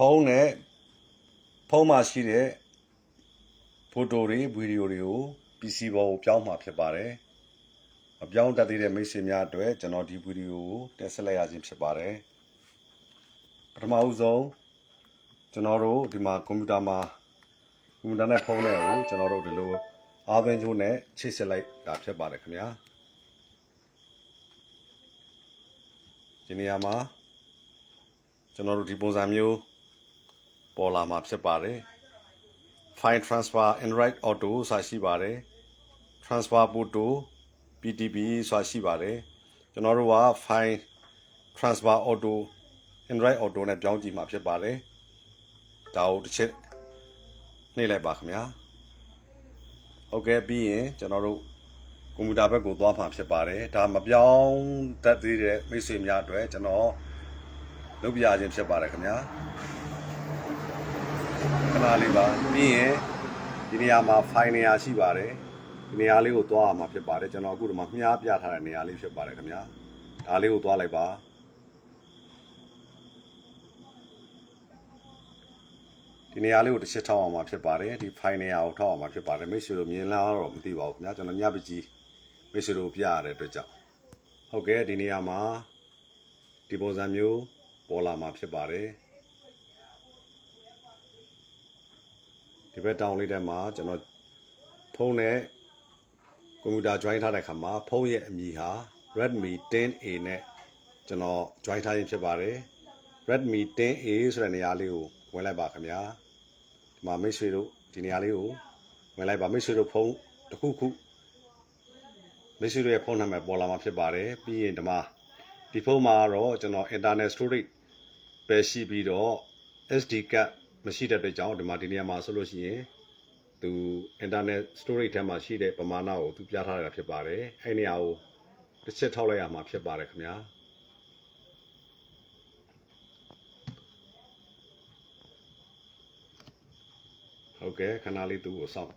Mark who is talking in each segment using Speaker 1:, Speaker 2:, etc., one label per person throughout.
Speaker 1: ဖုန်းနဲ့ဖုန်းမှာရှိတဲ့ဖိုတိုတွေဗီဒီယိုတွေကို PC ပေါ်ကိုပြောင်းမှာဖြစ်ပါတယ်။အပြောင်းတက်သေးတဲ့မိတ်ဆွေများအတွက်ကျွန်တော်ဒီဗီဒီယိုကိုတင်ဆက်လိုက်ရခြင်းဖြစ်ပါတယ်။ပထမဦးဆုံးကျွန်တော်တို့ဒီမှာကွန်ပျူတာမှာကွန်ပျူတာနဲ့ဖုန်းနဲ့ကိုကျွန်တော်တို့ဒီလိုအာဗင်ဂျိုနဲ့ချိတ်ဆက်လိုက်တာဖြစ်ပါတယ်ခင်ဗျာ။ဒီနေရာမှာကျွန်တော်တို့ဒီပုံစံမျိုး ပေါ်လာမှာဖြစ်ပါတယ် file transfer android auto ဆိုတာရှိပါတယ် transfer photo ptp ဆိုတာရှိပါတယ်ကျွန်တော်တို့က file transfer auto android auto နဲ့ပြောင်းကြည့်မှာဖြစ်ပါတယ်ဒါကိုတစ်ချက်နှိပ်လိုက်ပါခင်ဗျာဟုတ်ကဲ့ပြီးရင်ကျွန်တော်တို့ကွန်ပျူတာဘက်ကိုသွားမှာဖြစ်ပါတယ်ဒါမပြောင်းတတ်သေးတဲ့မိတ်ဆွေများအတွက်ကျွန်တော်လုပ်ပြရခြင်းဖြစ်ပါတယ်ခင်ဗျာ ခဏလေးပါပြီးရင်ဒီနေရာမှာ file နေရာရှိပါတယ်ဒီနေရာလေးကိုသွားရမှာဖြစ်ပါတယ်ကျွန်တော်အခုဒီမှာမြားပြထားတဲ့နေရာလေးဖြစ်ပါတယ်ခင်ဗျာဒါလေးကိုသွားလိုက်ပါဒီနေရာလေးကိုတစ်ချက်ထောက်အောင်မှာဖြစ်ပါတယ်ဒီ file နေရာကိုထောက်အောင်မှာဖြစ်ပါတယ်မိတ်ဆွေတို့မြင်လားတော့မသိပါဘူးခင်ဗျာကျွန်တော်ညပကြီးမိတ်ဆွေတို့ပြရတဲ့အတွက်ကြောင့်ဟုတ်ကဲ့ဒီနေရာမှာဒီပုံစံမျိုးပေါ်လာမှာဖြစ်ပါတယ် ဒီဘက်တောင်းလေးထဲမှာကျွန်တော်ဖုန်းနဲ့ကွန်ပျူတာ join ထားတဲ့ခါမှာဖုန်းရဲ့အမည်ဟာ Redmi 10A နဲ့ကျွန်တော် join ထားခြင်းဖြစ်ပါတယ် Redmi 10A ဆိုတဲ့နေရာလေးကိုဝင်လိုက်ပါခင်ဗျာဒီမှာမိတ်ဆွေတို့ဒီနေရာလေးကိုဝင်လိုက်ပါမိတ်ဆွေတို့ဖုန်းတစ်ခုခုမိတ်ဆွေတို့ရဲ့ဖုန်းနံပါတ်ပေါ်လာမှာဖြစ်ပါတယ်ပြီးရင်ဒီမှာဒီဖုန်းမှာတော့ကျွန်တော် internet storage ပဲရှိပြီးတော့ SD card မရှိတဲ့အတွက်ကြောင့်ဒီမှာဒီနေရာမှာဆိုလို့ရှိရင်သူ internet storage ထဲမှာရှိတဲ့ပမာဏကိုသူပြထားတာဖြစ်ပါတယ်အဲ့နေရာကိုတစ်ချက်ထောက်လိုက်ရမှာဖြစ်ပါတယ်ခင်ဗျာဟုတ်ကဲ့ခဏလေးသူ့ကိုစောင့်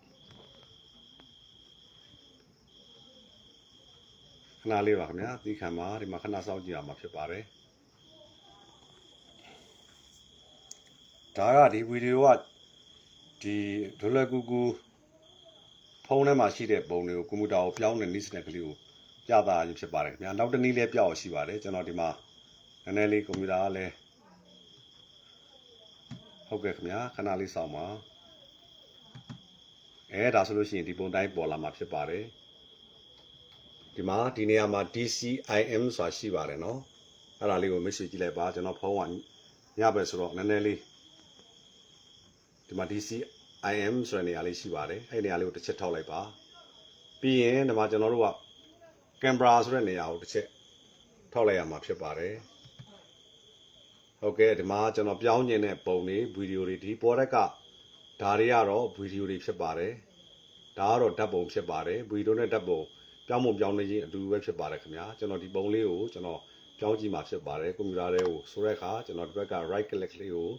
Speaker 1: ခဏလေးပါခင်ဗျာဒီခံမှာဒီမှာခဏစောင့်ကြည့်ရမှာဖြစ်ပါတယ် ဒါကဒီဗီဒီယိုကဒီဒွလွယ်ကူကူဖုန်းထဲမှာရှိတဲ့ပုံတွေကိုကွန်ပျူတာကိုပြောင်းတဲ့နည်းစနစ်ကလေးကိုပြသရခြင်းဖြစ်ပါတယ်ခင်ဗျာနောက်တစ်နည်းလေးပြောက်ရှိပါတယ်ကျွန်တော်ဒီမှာနည်းနည်းလေးကွန်ပျူတာကလည်းဟုတ်ကဲ့ခင်ဗျာခဏလေးစောင့်ပါအဲဒါဆိုလို့ရှိရင်ဒီပုံတိုင်းပေါ်လာမှာဖြစ်ပါတယ်ဒီမှာဒီနေရာမှာ DCIM ဆိုတာရှိပါတယ်เนาะအဲ့ဒါလေးကို message ကြည့်လိုက်ပါကျွန်တော်ဖုန်းကညဘက်ဆိုတော့နည်းနည်းလေး ဒီမှာ DC IM ဆိုတဲ့နေရာလေးရှိပါတယ်အဲ့ဒီနေရာလေးကိုတစ်ချက်ထောက်လိုက်ပါပြီးရင်ဒီမှာကျွန်တော်တို့ကကင်မရာဆိုတဲ့နေရာကိုတစ်ချက်ထောက်လိုက်ရမှာဖြစ်ပါတယ်ဟုတ်ကဲ့ဒီမှာကျွန်တော်ပြောင်းကျင်တဲ့ပုံတွေဗီဒီယိုတွေဒီပေါ်တက်ကဒါတွေကတော့ဗီဒီယိုတွေဖြစ်ပါတယ်ဒါကတော့ဓာတ်ပုံဖြစ်ပါတယ်ဗီဒီယိုနဲ့ဓာတ်ပုံပြောင်းပုံပြောင်းနေခြင်းအတူတူပဲဖြစ်ပါတယ်ခင်ဗျာကျွန်တော်ဒီပုံလေးကိုကျွန်တော်ပြောင်းကြည့်မှာဖြစ်ပါတယ်ကွန်ပျူတာထဲကိုဆိုတဲ့အခါကျွန်တော်ဒီဘက်က right click လေးကို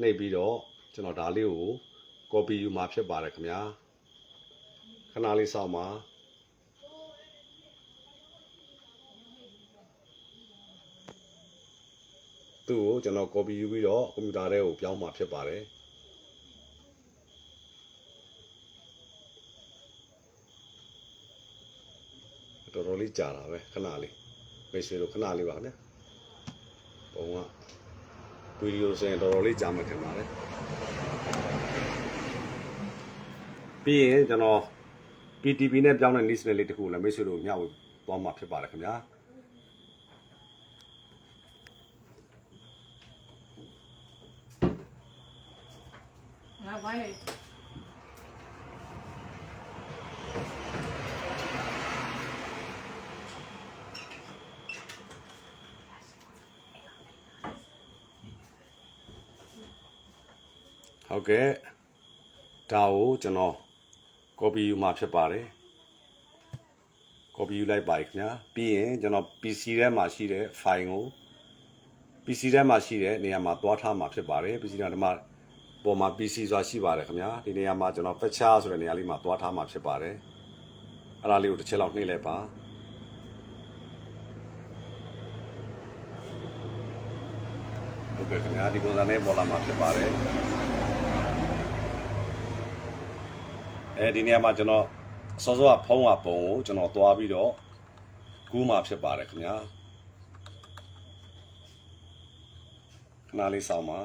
Speaker 1: နှိပ်ပြီးတော့ ကျွန်တော်ဒါလေးကို copy ယူမှာဖြစ်ပါတယ်ခင်ဗျာခဏလေးစောင့်ပါသူ့ကိုကျွန်တော် copy ယူပြီးတော့ကွန်ပျူတာထဲကိုပြောင်းမှာဖြစ်ပါတယ်တော်တော်လေးကြာတာပဲခဏလေးမိတ်ဆွေတို့ခဏလေးပါဗျာပုံက ဗီဒီယိုဆိုရင်တော်တော်လေးကြာမှထင်ပါတယ်ပြီးရင်ကျွန်တော် PTP နဲ့ပြောင်းတဲ့ list လေးတစ်ခုလည်းမိတ်ဆွေတို့မျှဝေသွားမှာဖြစ်ပါတယ်ခင်ဗျာ
Speaker 2: ငါဝိုင်း
Speaker 1: ဟုတ်ကဲ့ဒါကိုကျွန်တော် copy ယူမှာဖြစ်ပါတယ် copy ယူလိုက်ပါခင်ဗျာပြီးရင်ကျွန်တော် PC ထဲမှာရှိတဲ့ file ကို PC ထဲမှာရှိတဲ့နေရာမှာသွားထားမှာဖြစ်ပါတယ် PC ထဲမှာပေါ်မှာ PC ဆိုတာရှိပါတယ်ခင်ဗျာဒီနေရာမှာကျွန်တော် fetcher ဆိုတဲ့နေရာလေးမှာသွားထားမှာဖြစ်ပါတယ်အဲ့ဒါလေးကိုတစ်ချက်လောက်နှိပ်လိုက်ပါโอဟုတ်ကဲ့ခင်ဗျာဒီပုံစံနဲ့ပေါ်လာမှာဖြစ်ပါတယ် အဲဒီနေရာမှာကျွန်တော်စောစောကဖုံးကပုံကိုကျွန်တော်သွားပြီးတော့ကူးမှာဖြစ်ပါတယ်ခင်ဗျာခဏလေးစောင့်ပါ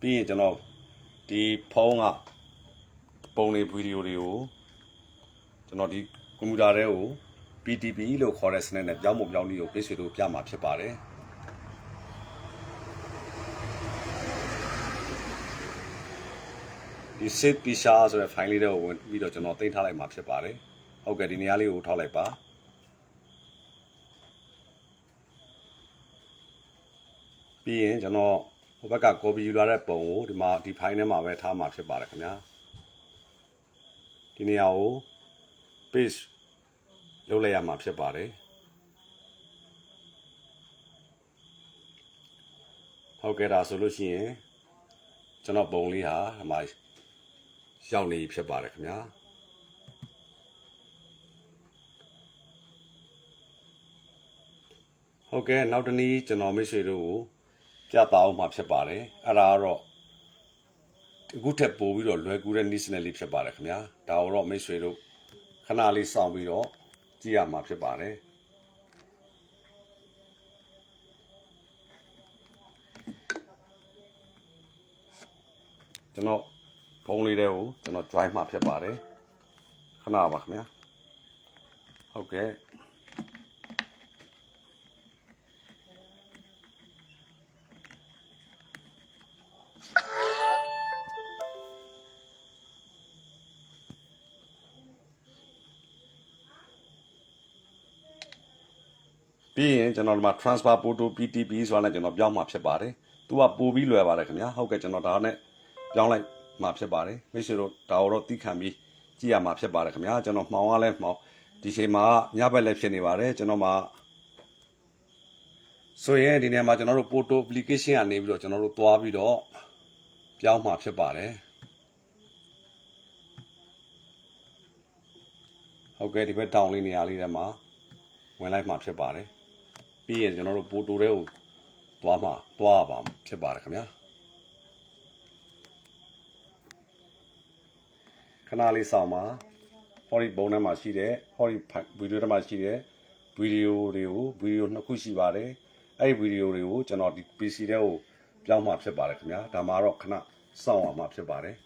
Speaker 1: ပြီးရင်ကျွန်တော်ဒီဖုံးကပုံလေးဗီဒီယိုတွေကိုကျွန်တော်ဒီကွန်ပျူတာထဲကို PTP လို့ခေါ်တဲ့စနစ်နဲ့ပြောင်းဖို့ပြောင်းနည်းကိုပြည့်စုံလို့ပြမှာဖြစ်ပါတယ် ဒီ sit pisha ဆိုတဲ့ file လေးတွေကိုဝင်ပြီးတော့ကျွန်တော်တင်ထားလိုက်မှာဖြစ်ပါတယ်။ဟုတ်ကဲ့ဒီနေရာလေးကိုထောက်လိုက်ပါ။ပြီးရင်ကျွန်တော်ဟိုဘက်က copy ယူလာတဲ့ပုံကိုဒီမှာဒီ file ထဲမှာပဲထားမှာဖြစ်ပါတယ်ခင်ဗျာ။ဒီနေရာကို paste လုပ်လိုက်ရမှာဖြစ်ပါတယ်။ဟုတ်ကဲ့ဒါဆိုလို့ရှိရင်ကျွန်တော်ပုံလေးဟာဒီမှာ ရောက်နေပြီဖြစ်ပါတယ်ခင်ဗျာဟုတ်ကဲ့နောက်တစ်နည်းကျွန်တော်မိတ်ဆွေတို့ကိုပြသအောင်မှာဖြစ်ပါတယ်အဲ့ဒါကတော့အခုထက်ပိုပြီးတော့လွယ်ကူတဲ့နည်းစနစ်လေးဖြစ်ပါတယ်ခင်ဗျာဒါတော့မိတ်ဆွေတို့ခဏလေးစောင့်ပြီးတော့ကြည့်ရမှာဖြစ်ပါတယ်ကျွန်တော်ဖု န်းလေးတွေကိုကျွန်တော် drive မှာဖြစ်ပါတယ်ခဏပါခင်ဗျာဟုတ်ကဲ့ပြီးရင်ကျွန်တော်ဒီမှာ transfer photo PTP ဆိုတာနဲ့ကျွန်တော်ပြောင်းမှာဖြစ်ပါတယ်။သူကပို့ပြီးလွယ်ပါတယ်ခင်ဗျာ။ဟုတ်ကဲ့ကျွန်တော်ဒါနဲ့ပြောင်းလိုက် မှာဖြစ်ပါတယ်။မိတ်ဆွေတို့ဒါတော့သိခံပြီးကြည့်ရမှာဖြစ်ပါတယ်ခင်ဗျာ။ကျွန်တော်မှောင်ရလဲမှောင်ဒီချိန်မှာညဘက်လည်းဖြစ်နေပါတယ်ကျွန်တော်မှာဆိုရင်ဒီနေ့မှာကျွန်တော်တို့ photo application ကနေပြီးတော့ကျွန်တော်တို့သွားပြီးတော့ပြောင်းမှာဖြစ်ပါတယ်။ဟုတ်ကဲ့ဒီဘက်တောင်လေးနေရာလေးထဲမှာဝင်လိုက်မှာဖြစ်ပါတယ်။ပြီးရင်ကျွန်တော်တို့ပိုတိုတွေကိုသွားမှာသွားပါဖြစ်ပါတယ်ခင်ဗျာ ခဏလေးဆောင်ပါဟောဒီဘုံထဲမှာရှိတဲ့ဟောဒီဗီဒီယိုထဲမှာရှိတဲ့ဗီဒီယိုတွေကိုဗီဒီယိုနှစ်ခုရှိပါတယ်အဲ့ဒီဗီဒီယိုတွေကိုကျွန်တော်ဒီ PC ထဲကိုပြောင်းမှာဖြစ်ပါတယ်ခင်ဗျာဒါမှတော့ခဏစောင့်အောင်မှာဖြစ်ပါတယ်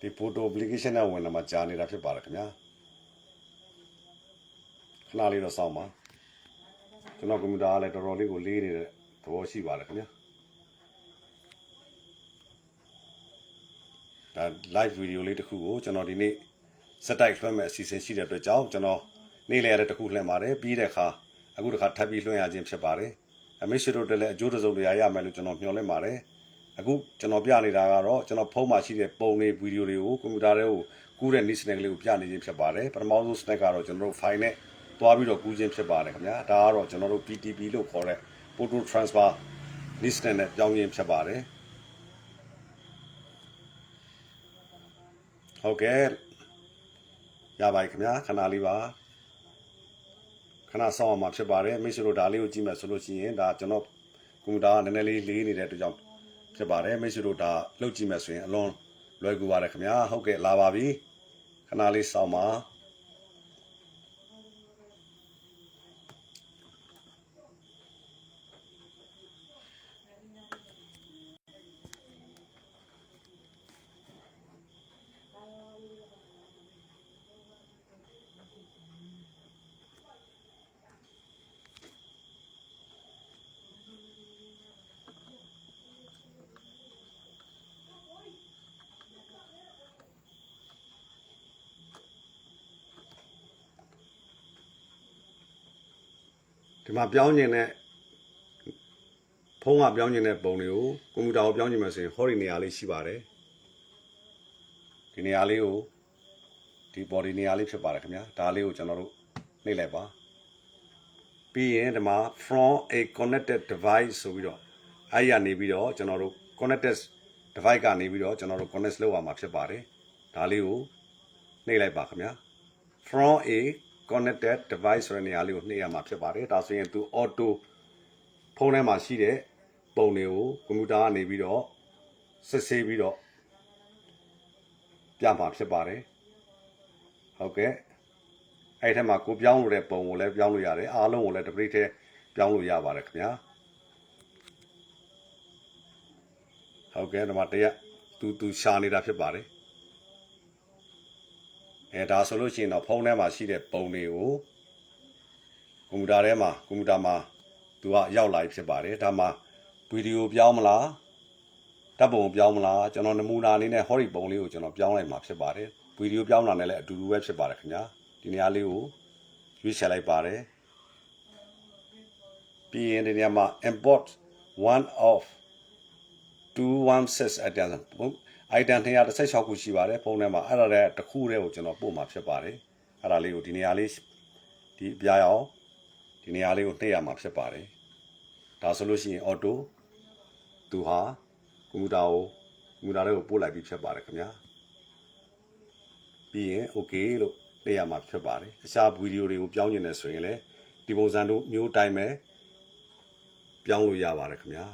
Speaker 1: ဒီ photo application နဲ့ဝင်လာမှကြာနေတာဖြစ်ပါတယ်ခင်ဗျာခဏလေးတော့စောင့်ပါကျွန်တော်ကွန်ပျူတာကလည်းတော်တော်လေးကိုလေးနေတဲ့သဘောရှိပါတယ်ခင်ဗျာဒါ live video လေးတစ်ခုကိုကျွန်တော်ဒီနေ့ set type လွှင့်မဲ့အစီအစဉ်ရှိတဲ့အတွက်ကြောင့်ကျွန်တော်နေ့လည်ရတဲ့တစ်ခုလွှင့်ပါတယ်ပြီးတဲ့အခါအခုတစ်ခါထပ်ပြီးလွှင့်ရခြင်းဖြစ်ပါတယ်အမေရှိတို့တက်လည်းအကျိုးတစုံတရာရမယ်လို့ကျွန်တော်မျှော်လင့်ပါတယ် အခုကျွန်တော်ပြနေတာကတော့ကျွန်တော်ဖုန်းမှာရှိတဲ့ပုံတွေဗီဒီယိုတွေကိုကွန်ပျူတာထဲကိုကူးတဲ့ niche snack လေးကိုပြနေခြင်းဖြစ်ပါတယ်ပထမဆုံး snack ကတော့ကျွန်တော်တို့ file နဲ့တွားပြီးတော့ကူးခြင်းဖြစ်ပါတယ်ခင်ဗျာဒါကတော့ကျွန်တော်တို့ PTP လို့ခေါ်တဲ့ photo transfer niche snack နဲ့ပြောင်းခြင်းဖြစ်ပါတယ်ဟုတ်ကဲ့ရပါတယ်ခင်ဗျာခဏလေးပါခဏစောင့်အောင်မှာဖြစ်ပါတယ်မိတ်ဆွေတို့ဒါလေးကိုကြည့်မယ်ဆိုလို့ရှိရင်ဒါကျွန်တော်ကွန်ပျူတာကနည်းနည်းလေးလေးနေတဲ့အတွက်ကြောင့် ဖြစ်ပါတယ်မိတ်ဆွေတို့ဒါလှုပ်ကြည့်မယ်ဆိုရင်အလွန်လွယ်ကူပါတယ်ခင်ဗျာဟုတ်ကဲ့လာပါပြီခဏလေးစောင့်ပါ ဒီမှာပြောင်းကျင်တဲ့ဖုန်းကပြောင်းကျင်တဲ့ပုံတွေကိုကွန်ပျူတာကိုပြောင်းကျင်မှဆိုရင်ဟောဒီနေရာလေးရှိပါတယ်ဒီနေရာလေးကိုဒီ body နေရာလေးဖြစ်ပါတယ်ခင်ဗျာဒါလေးကိုကျွန်တော်တို့နှိပ်လိုက်ပါပြီးရင်ဒီမှာ from a connected device ဆိုပြီးတော့အဲ့ဒီကနေပြီးတော့ကျွန်တော်တို့ connected device ကနေပြီးတော့ကျွန်တော်တို့ connect လုပ်ရမှာဖြစ်ပါတယ်ဒါလေးကိုနှိပ်လိုက်ပါခင်ဗျာ from a connected device ဆိုတဲ့နေရာလေးကိုနှိပ်ရမှာဖြစ်ပါတယ်ဒါဆိုရင်သူ auto ဖုန်းထဲမှာရှိတဲ့ပုံတွေကိုကွန်ပျူတာကနေပြီးတော့စစ်ဆေးပြီးတော့ပြမှာဖြစ်ပါတယ်ဟုတ်ကဲ့အဲ့ထက်မှာကိုပြောင်းလို့တဲ့ပုံကိုလည်းပြောင်းလို့ရတယ်အားလုံးကိုလည်းတစ်ပရိတ်ထဲပြောင်းလို့ရပါတယ်ခင်ဗျာဟုတ်ကဲ့ဒီမှာတရက်သူသူရှာနေတာဖြစ်ပါတယ် အဲဒါဆိုလို့ရှိရင်တော့ဖုန်းထဲမှာရှိတဲ့ပုံတွေကိုကွန်ပျူတာထဲမှာကွန်ပျူတာမှာသူကရောက်လာပြီဖြစ်ပါတယ်ဒါမှဗီဒီယိုပြောင်းမလားဓာတ်ပုံပြောင်းမလားကျွန်တော်နမူနာအနေနဲ့ဟောဒီပုံလေးကိုကျွန်တော်ပြောင်းလိုက်မှာဖြစ်ပါတယ်ဗီဒီယိုပြောင်းတာနဲ့လည်းအတူတူပဲဖြစ်ပါတယ်ခင်ဗျာဒီနေရာလေးကိုရွေးချယ်လိုက်ပါတယ်ပြီးရင်ဒီနေရာမှာ import one of 216 item ဟုတ် item 216ခုရှိပါတယ်ဖုန်းထဲမှာအဲ့ဒါလည်းတစ်ခုတည်းကိုကျွန်တော်ပို့မှာဖြစ်ပါတယ်အဲ့ဒါလေးကိုဒီနေရာလေးဒီပြားရအောင်ဒီနေရာလေးကိုနှိပ်ရမှာဖြစ်ပါတယ်ဒါဆိုလို့ရှိရင် auto သူဟာကွန်ပျူတာကိုကွန်ပျူတာလေးကိုပို့လိုက်ပြီးဖြစ်ပါတယ်ခင်ဗျာပြီးရင် okay လို့နှိပ်ရမှာဖြစ်ပါတယ်အခြားဗီဒီယိုတွေကိုပြောင်းကျင်နေဆိုရင်လည်းဒီပုံစံတို့မျိုးတိုင်းပဲပြောင်းလို့ရပါတယ်ခင်ဗျာ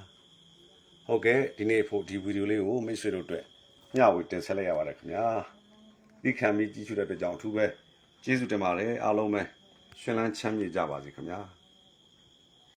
Speaker 1: ဟုတ်ကဲ့ဒီနေ့ဖို့ဒီဗီဒီယိုလေးကိုမိတ်ဆွေတို့အတွက် မျှဝေတင်ဆက်လိုက်ရပါတယ်ခင်ဗျာဒီခံပြီးကြည့်ရှုတဲ့အတွက်ကြောင့်အထူးပဲကျေးဇူးတင်ပါတယ်အားလုံးပဲရှင်လန်းချမ်းမြေ့ကြပါစေခင်ဗျာ